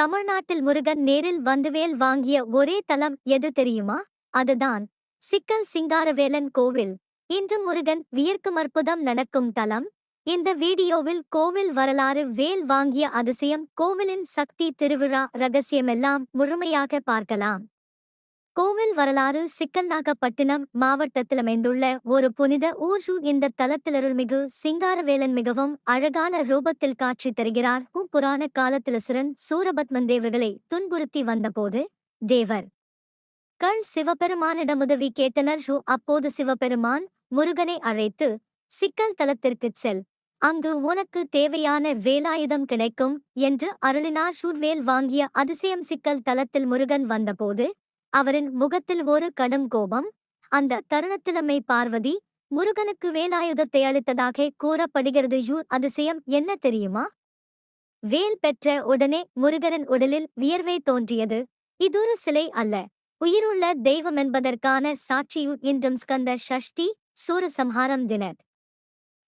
தமிழ்நாட்டில் முருகன் நேரில் வந்துவேல் வாங்கிய ஒரே தலம் எது தெரியுமா? அதுதான் சிக்கல் சிங்காரவேலன் கோவில். இன்று முருகன் வியர்க்கும் அற்புதம் நடக்கும் தலம். இந்த வீடியோவில் கோவில் வரலாறு வேல் வாங்கிய அதிசயம் கோவிலின் சக்தி திருவிழா ரகசியமெல்லாம் முழுமையாக பார்க்கலாம். கோவில் வரலாறு சிக்கல்நாகப்பட்டினம் மாவட்டத்தில் அமைந்துள்ள ஒரு புனித ஊர்ஷு இந்த தலத்திலருள்மிகு சிங்காரவேலன் மிகவும் அழகான ரூபத்தில் காட்சி தருகிறார். ஹூ புராண காலத்திலசுரன் சூரபத்மன் தேவர்களை துன்புறுத்தி வந்தபோது தேவர் கள் சிவபெருமானிடம் உதவி கேட்டனர். ஹூ அப்போது சிவபெருமான் முருகனை அழைத்து சிக்கல் தலத்திற்குச் செல். அங்கு உனக்கு தேவையான வேலாயுதம் கிடைக்கும் என்று அருளினார். ஷூர்வேல் வாங்கிய அதிசயம் சிக்கல் தலத்தில் முருகன் வந்தபோது அவரின் முகத்தில் ஒரு கடும் கோபம். அந்த தருணத்திலமை பார்வதி முருகனுக்கு வேலாயுதத்தை அளித்ததாக கூறப்படுகிறது. யூர் அதிசயம் என்ன தெரியுமா? வேல் பெற்ற உடனே முருகனின் உடலில் வியர்வை தோன்றியது. இதொரு சிலை அல்ல. உயிருள்ள தெய்வம் என்பதற்கான சாட்சியு இன்றும் ஸ்கந்த ஷஷ்டி சூரசம்ஹாரம் தினர்.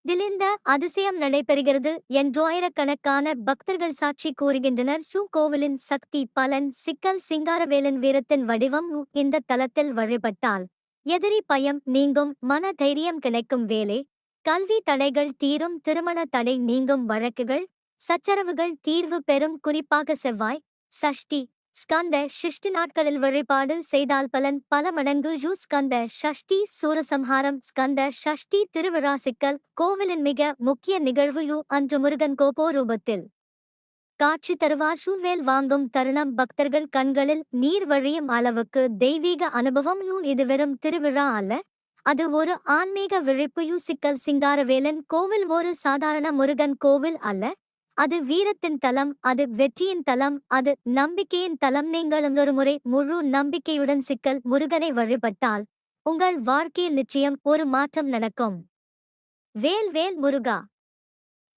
திலிந்த அதிசயம் நடைபெறுகிறது என்றாயிரக்கணக்கான பக்தர்கள் சாட்சி கூறுகின்றனர். ஷூ கோவிலின் சக்தி பலன் சிக்கல் சிங்காரவேலன் வீரத்தின் வடிவம் இந்த தலத்தில் வழிபட்டால் எதிரி பயம் நீங்கும் மன தைரியம் கிடைக்கும். வேலை கல்வி தடைகள் தீரும் திருமண தடை நீங்கும். வழக்குகள் சச்சரவுகள் தீர்வு பெறும். குறிப்பாக செவ்வாய் சஷ்டி ஸ்கந்த ஷிஷ்டி நாட்களில் வழிபாடு செய்தால் பலன். பல மடங்கு யூ ஸ்கந்த ஷஷ்டி சூரசம்ஹாரம். ஸ்கந்த ஷஷ்டி திருவிழா சிக்கல் கோவிலின் மிக முக்கிய நிகழ்வு யூ அன்று முருகன் கோபோ ரூபத்தில். காட்சி தருவார் சூவேல் வாங்கும் தருணம். பக்தர்கள் கண்களில் நீர் வழியும் அளவுக்கு தெய்வீக அனுபவம் யூ இது வெறும் திருவிழா அல்ல. அது ஒரு ஆன்மீக விழிப்பு யூ சிக்கல் சிங்காரவேலன். கோவில் ஒரு சாதாரண முருகன் கோவில் அல்ல. அது வீரத்தின் தலம் அது வெற்றியின் தலம் அது நம்பிக்கையின் தலம் நீங்கள் ஒரு முறை முழு நம்பிக்கையுடன் சிக்கல் முருகனை வழிபட்டால் உங்கள் வாழ்க்கையில் நிச்சயம் ஒரு மாற்றம் நடக்கும். வேல் வேல் முருகா.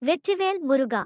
வெற்றிவேல் முருகா.